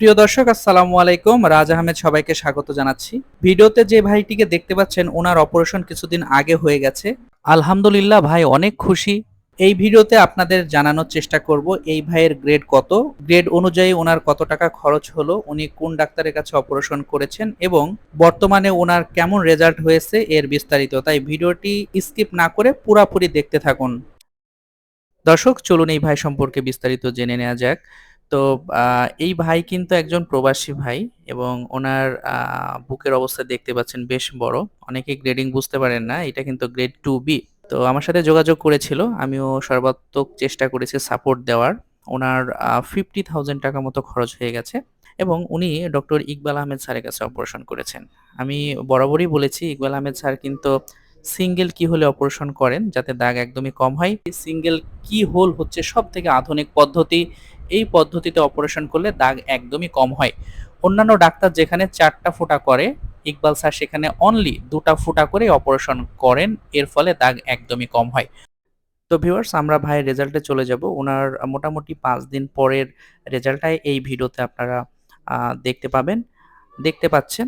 প্রিয় দর্শক, আসসালামু আলাইকুম। রাজ আহমেদ সবাইকে স্বাগত জানাচ্ছি। ভিডিওতে যে ভাইটিকে দেখতে পাচ্ছেন, ওনার অপারেশন কিছুদিন আগে হয়ে গেছে। আলহামদুলিল্লাহ ভাই, অনেক খুশি। এই ভিডিওতে আপনাদের জানানোর চেষ্টা করব, এই ভাইয়ের গ্রেড কত? গ্রেড অনুযায়ী ওনার কত টাকা খরচ হলো? উনি কোন ডাক্তারের কাছে অপারেশন করেছেন? এবং বর্তমানে ওনার কেমন রেজাল্ট হয়েছে? এর বিস্তারিত। তাই ভিডিওটি স্কিপ না করে পুরাপুরি দেখতে থাকুন। দর্শক, চলুন এই ভাই সম্পর্কে বিস্তারিত জেনে নেওয়া যাক। তো এই ভাই কিন্তু একজন প্রবাসী ভাই এবং ওনার বুকের অবস্থা দেখতে পাচ্ছেন বেশ বড়। অনেকে গ্রেডিং বুঝতে পারেন না, এটা কিন্তু গ্রেড টু বি তো আমার সাথে যোগাযোগ করেছিল, আমিও সর্বাত্মক চেষ্টা করেছি সাপোর্ট দেওয়ার। ওনার ফিফটি থাউজেন্ড টাকা মতো খরচ হয়ে গেছে এবং উনি ডক্টর ইকবাল আহমেদ স্যারের কাছে অপারেশন করেছেন। আমি বরাবরই বলেছি, ইকবাল আহমেদ স্যার কিন্তু সিঙ্গেল কি হলে অপারেশন করেন যাতে দাগ একদমই কম হয়? সিঙ্গেল কি হোল হচ্ছে সব থেকে আধুনিক পদ্ধতি। এই পদ্ধতিতে অপারেশন করলে দাগ একদমই কম হয়। অন্যান্য ডাক্তার যেখানে চারটা ফোঁটা করে, ইকবাল স্যার সেখানে অনলি দুটা ফোঁটা করে অপারেশন করেন, এর ফলে দাগ একদমই কম হয়। তো ভিউয়ার্স আমরা ভাইয়ের রেজাল্টে চলে যাব। ওনার মোটামুটি পাঁচ দিন পরের রেজাল্টটাই এই ভিডিওতে আপনারা দেখতে পাবেন, দেখতে পাচ্ছেন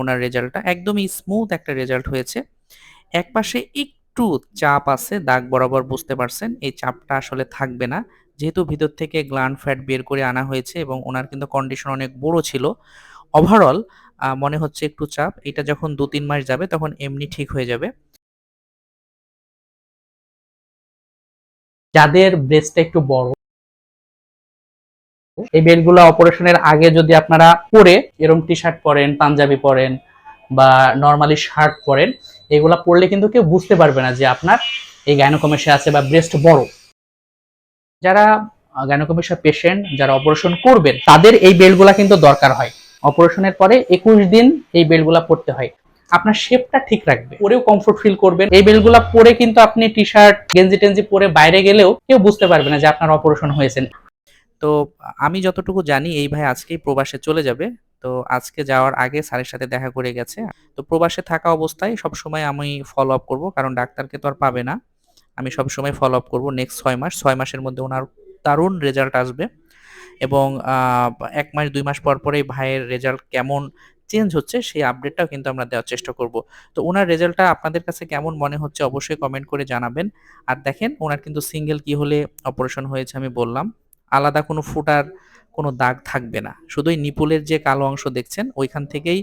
ওনার রেজাল্টটা একদমই স্মুথ একটা রেজাল্ট হয়েছে। এক পাশে একটু চাপ আছে, দাগ বরাবর বুঝতে পারছেন, এই চাপটা আসলে থাকবে না। যেহেতু ভিতর থেকে গ্ল্যান্ড ফ্যাট বের করে আনা হয়েছে এবং ওনার কিন্তু কন্ডিশন অনেক বড় ছিল ওভারঅল মনে হচ্ছে একটু চাপ। এটা যখন দু তিন মাস যাবে, তখন এমনি ঠিক হয়ে যাবে। যাদের ব্রেস্টটা একটু বড়, এই বেল্টগুলো অপারেশনের আগে যদি আপনারা পরে এরকম টি শার্ট পরেন, পাঞ্জাবি পরেন বা নর্মালি শার্ট পরেন এগুলা পরলে কিন্তু কেউ বুঝতে পারবে না যে আপনার এই গাইনোকমেশিয়া আছে বা ব্রেস্ট বড়। যারা গাইনোকমেশিয়া পেশেন্ট যারা অপারেশন করবেন, তাদের এই বেল্টগুলা কিন্তু দরকার হয়। অপারেশনের পরে একুশ দিন এই বেল্টগুলা পরতে হয়। আপনার শেপটা ঠিক রাখবে। পরেও কমফোর্ট ফিল করবেন। এই বেল্টগুলা পরে কিন্তু আপনি টি শার্ট গেঞ্জি টেঞ্জি পরে বাইরে গেলেও কেউ বুঝতে পারবে না যে আপনার অপারেশন হয়েছে তো আমি যতটুকু জানি, এই ভাই আজকেই প্রবাসে চলে যাবে। তো আজকে যাওয়ার আগে স্যারের সাথে দেখা করে গেছে। তো প্রবাসে থাকা অবস্থায় সব সময় আমি ফলো আপ করব, কারণ ডাক্তারকে তো আর পাবে না। আমি সব সময় ফলো আপ করব নেক্সট ছয় মাস। ছয় মাসের মধ্যে ওনার দারুণ রেজাল্ট আসবে। এবং এক মাস, দুই মাস পর পরে ভাইয়ের রেজাল্ট কেমন চেঞ্জ হচ্ছে সেই আপডেটটাও কিন্তু আমরা দেওয়ার চেষ্টা করব। তো ওনার রেজাল্টটা আপনাদের কাছে কেমন মনে হচ্ছে অবশ্যই কমেন্ট করে জানাবেন। আর দেখেন, ওনার কিন্তু সিঙ্গেল কি হলে অপারেশন হয়েছে আমি বললাম। আলাদা কোনো ফুটার কোনো দাগ থাকবে না। শুধুই নিপুলের যে কালো অংশ দেখছেন, ওইখান থেকেই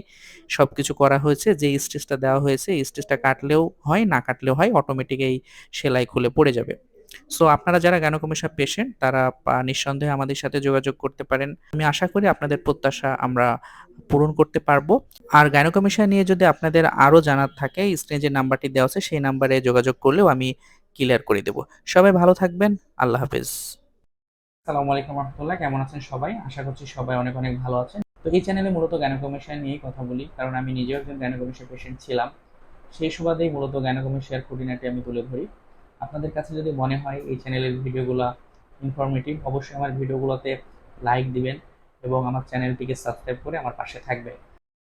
সব কিছু করা হয়েছে। যে স্টিচটা দেওয়া হয়েছে স্টিচটা কাটলেও হয়, না কাটলেও হয় অটোমেটিক এই সেলাই খুলে পড়ে যাবে। সো আপনারা যারা গ্যানোকমিশা পেশেন্ট তারা নিঃসন্দেহে আমাদের সাথে যোগাযোগ করতে পারেন। আমি আশা করি আপনাদের প্রত্যাশা আমরা পূরণ করতে পারব। আর গাইনোকমিশা নিয়ে যদি আপনাদের আরও জানার থাকে স্ক্রিনে যে নাম্বারটি দেওয়া আছে, সেই নাম্বারে যোগাযোগ করলেও আমি ক্লিয়ার করে দেবো। সবাই ভালো থাকবেন। আল্লাহ হাফেজ। আসসালামু আলাইকুম রহমতুল্লাহ, কেমন আছেন সবাই? আশা করছি সবাই অনেক অনেক ভালো আছেন। তো এই চ্যানেলে মূলত গ্যানোকমেশিয়া নিয়েই কথা বলি, কারণ আমি নিজেও একজন গ্যানোকমেশিয়া পেশেন্ট ছিলাম। সেই সুবাদেই মূলত গ্যানোকমেশিয়ার খুঁটিনাটি আমি তুলে ধরি। আপনাদের কাছে যদি মনে হয় এই চ্যানেলের ভিডিওগুলো ইনফরমেটিভ অবশ্যই আমার ভিডিওগুলোতে লাইক দিবেন এবং আমার চ্যানেলটিকে সাবস্ক্রাইব করে আমার পাশে থাকবেন।